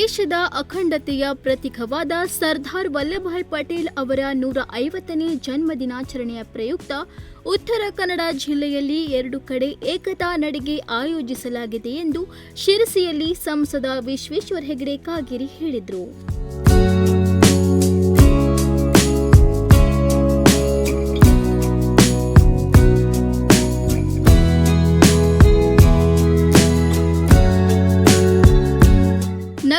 ದೇಶದ ಅಖಂಡತೆಯ ಪ್ರತೀಕವಾದ ಸರ್ದಾರ್ ವಲ್ಲಭಾಯ್ ಪಟೇಲ್ ಅವರ ನೂರ ಐವತ್ತನೇ ಜನ್ಮ ದಿನಾಚರಣೆಯ ಪ್ರಯುಕ್ತ ಉತ್ತರ ಕನ್ನಡ ಜಿಲ್ಲೆಯಲ್ಲಿ ಎರಡು ಕಡೆ ಏಕತಾ ನಡಿಗೆ ಆಯೋಜಿಸಲಾಗಿದೆ ಎಂದು ಶಿರಸಿಯಲ್ಲಿ ಸಂಸದ ವಿಶ್ವೇಶ್ವರ ಹೆಗಡೆ ಕಾಗೇರಿ ಹೇಳಿದರು.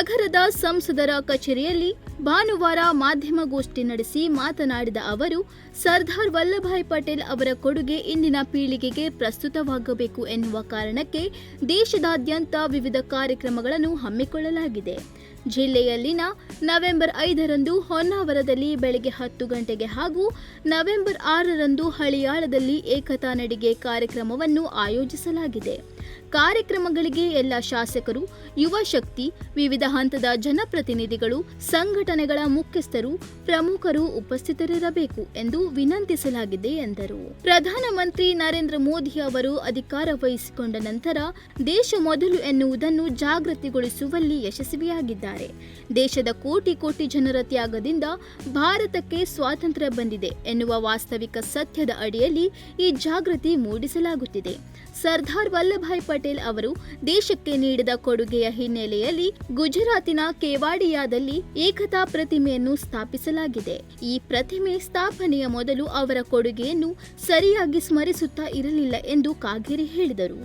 ನಗರದ ಸಂಸದರ ಕಚೇರಿಯಲ್ಲಿ ಭಾನುವಾರ ಮಾಧ್ಯಮಗೋಷ್ಠಿ ನಡೆಸಿ ಮಾತನಾಡಿದ ಅವರು, ಸರ್ದಾರ್ ವಲ್ಲಭಾಯ್ ಪಟೇಲ್ ಅವರ ಕೊಡುಗೆ ಇಂದಿನ ಪೀಳಿಗೆಗೆ ಪ್ರಸ್ತುತವಾಗಬೇಕು ಎನ್ನುವ ಕಾರಣಕ್ಕೆ ದೇಶದಾದ್ಯಂತ ವಿವಿಧ ಕಾರ್ಯಕ್ರಮಗಳನ್ನು ಹಮ್ಮಿಕೊಳ್ಳಲಾಗಿದೆ. ಜಿಲ್ಲೆಯಲ್ಲಿನ ನವೆಂಬರ್ ಐದರಂದು ಹೊನ್ನಾವರದಲ್ಲಿ ಬೆಳಗ್ಗೆ ಹತ್ತು ಗಂಟೆಗೆ ಹಾಗೂ ನವೆಂಬರ್ ಆರರಂದು ಹಳಿಯಾಳದಲ್ಲಿ ಏಕತಾ ನಡಿಗೆ ಕಾರ್ಯಕ್ರಮವನ್ನು ಆಯೋಜಿಸಲಾಗಿದೆ. ಕಾರ್ಯಕ್ರಮಗಳಿಗೆ ಎಲ್ಲ ಶಾಸಕರು, ಯುವ ಶಕ್ತಿ, ವಿವಿಧ ಹಂತದ ಜನಪ್ರತಿನಿಧಿಗಳು, ಸಂಘಟನೆಗಳ ಮುಖ್ಯಸ್ಥರು, ಪ್ರಮುಖರು ಉಪಸ್ಥಿತರಿರಬೇಕು ಎಂದು ವಿನಂತಿಸಲಾಗಿದೆ ಎಂದರು. ಪ್ರಧಾನಮಂತ್ರಿ ನರೇಂದ್ರ ಮೋದಿ ಅವರು ಅಧಿಕಾರ ವಹಿಸಿಕೊಂಡ ನಂತರ ದೇಶ ಮೊದಲು ಎನ್ನುವುದನ್ನು ಜಾಗೃತಿಗೊಳಿಸುವಲ್ಲಿ ಯಶಸ್ವಿಯಾಗಿದ್ದಾರೆ. ದೇಶದ ಕೋಟಿ ಕೋಟಿ ಜನರ ತ್ಯಾಗದಿಂದ ಭಾರತಕ್ಕೆ ಸ್ವಾತಂತ್ರ್ಯ ಬಂದಿದೆ ಎನ್ನುವ ವಾಸ್ತವಿಕ ಸತ್ಯದ ಅಡಿಯಲ್ಲಿ ಈ ಜಾಗೃತಿ ಮೂಡಿಸಲಾಗುತ್ತಿದೆ. ಸರ್ದಾರ್ ವಲ್ಲಭಾಯ್ ಪಟೇಲ್ ಅವರು ದೇಶಕ್ಕೆ ನೀಡಿದ ಕೊಡುಗೆಯ ಹಿನ್ನೆಲೆಯಲ್ಲಿ ಗುಜರಾತಿನ ಕೇವಾಡಿಯಾದಲ್ಲಿ ಏಕತಾ ಪ್ರತಿಮೆಯನ್ನು ಸ್ಥಾಪಿಸಲಾಗಿದೆ. ಈ ಪ್ರತಿಮೆ ಸ್ಥಾಪನೆಯ ಮೊದಲು ಅವರ ಕೊಡುಗೆಯನ್ನು ಸರಿಯಾಗಿ ಸ್ಮರಿಸುತ್ತಾ ಇರಲಿಲ್ಲ ಎಂದು ಕಾಗೇರಿ ಹೇಳಿದರು.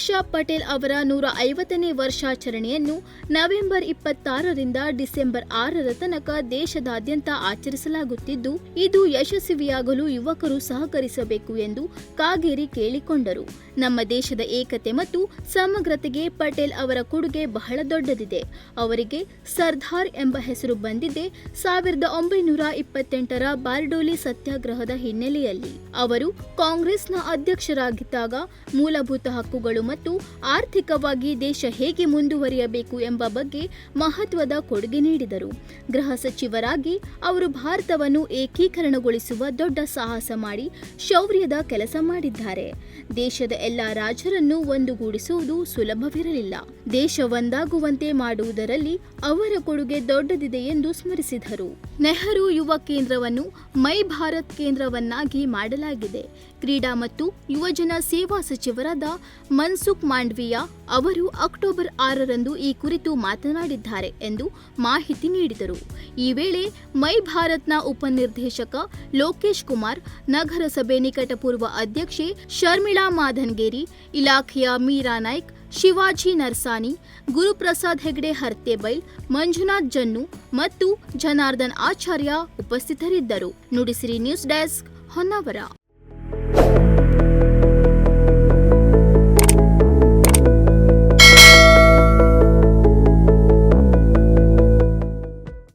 ಈ ವರ್ಷ ಪಟೇಲ್ ಅವರ ನೂರ ಐವತ್ತನೇ ವರ್ಷಾಚರಣೆಯನ್ನು ನವೆಂಬರ್ ಇಪ್ಪತ್ತಾರರಿಂದ ಡಿಸೆಂಬರ್ ಆರರ ತನಕ ದೇಶದಾದ್ಯಂತ ಆಚರಿಸಲಾಗುತ್ತಿದ್ದು, ಇದು ಯಶಸ್ವಿಯಾಗಲು ಯುವಕರು ಸಹಕರಿಸಬೇಕು ಎಂದು ಕಾಗೇರಿ ಕೇಳಿಕೊಂಡರು. ನಮ್ಮ ದೇಶದ ಏಕತೆ ಮತ್ತು ಸಮಗ್ರತೆಗೆ ಪಟೇಲ್ ಅವರ ಕೊಡುಗೆ ಬಹಳ ದೊಡ್ಡದಿದೆ. ಅವರಿಗೆ ಸರ್ದಾರ್ ಎಂಬ ಹೆಸರು ಬಂದಿದೆ. ಸಾವಿರದ ಒಂಬೈನೂರ ಇಪ್ಪತ್ತೆಂಟರ ಬಾರ್ಡೋಲಿ ಸತ್ಯಾಗ್ರಹದ ಹಿನ್ನೆಲೆಯಲ್ಲಿ ಅವರು ಕಾಂಗ್ರೆಸ್ನ ಅಧ್ಯಕ್ಷರಾಗಿದ್ದಾಗ ಮೂಲಭೂತ ಹಕ್ಕುಗಳು ಮತ್ತು ಆರ್ಥಿಕವಾಗಿ ದೇಶ ಹೇಗೆ ಮುಂದುವರಿಯಬೇಕು ಎಂಬ ಬಗ್ಗೆ ಮಹತ್ವದ ಕೊಡುಗೆ ನೀಡಿದರು. ಗೃಹ ಸಚಿವರಾಗಿ ಅವರು ಭಾರತವನ್ನು ಏಕೀಕರಣಗೊಳಿಸುವ ದೊಡ್ಡ ಸಾಹಸ ಮಾಡಿ ಶೌರ್ಯದ ಕೆಲಸ ಮಾಡಿದ್ದಾರೆ. ದೇಶದ ಎಲ್ಲ ರಾಜರನ್ನು ಒಂದುಗೂಡಿಸುವುದು ಸುಲಭವಿರಲಿಲ್ಲ. ದೇಶ ಒಂದಾಗುವಂತೆ ಮಾಡುವುದರಲ್ಲಿ ಅವರ ಕೊಡುಗೆ ದೊಡ್ಡದಿದೆ ಎಂದು ಸ್ಮರಿಸಿದರು. ನೆಹರು ಯುವ ಕೇಂದ್ರವನ್ನು ಮೈ ಭಾರತ್ ಕೇಂದ್ರವನ್ನಾಗಿ ಮಾಡಲಾಗಿದೆ. ಕ್ರೀಡಾ ಮತ್ತು ಯುವಜನ ಸೇವಾ ಸಚಿವರಾದ ಮನ್ಸುಖ್ ಮಾಂಡ್ವಿಯಾ ಅವರು ಅಕ್ಟೋಬರ್ ಆರರಂದು ಈ ಕುರಿತು ಮಾತನಾಡಿದ್ದಾರೆ ಎಂದು ಮಾಹಿತಿ ನೀಡಿದರು. ಈ ವೇಳೆ ಮೈ ಭಾರತ್ನ ಉಪನಿರ್ದೇಶಕ ಲೋಕೇಶ್ ಕುಮಾರ್, ನಗರಸಭೆ ನಿಕಟಪೂರ್ವ ಅಧ್ಯಕ್ಷೆ ಶರ್ಮಿಳಾ ಮಾಧನ್ಗೇರಿ, ಇಲಾಖೆಯ ಮೀರಾ ನಾಯ್ಕ್, ಶಿವಾಜಿ ನರ್ಸಾನಿ, ಗುರುಪ್ರಸಾದ್ ಹೆಗ್ಡೆ ಹರ್ತೆಬೈಲ್ ಮಂಜುನಾಥ್ ಜನ್ನು ಮತ್ತು ಜನಾರ್ದನ್ ಆಚಾರ್ಯ ಉಪಸ್ಥಿತರಿದ್ದರು. Nudisiri news desk Honnavar.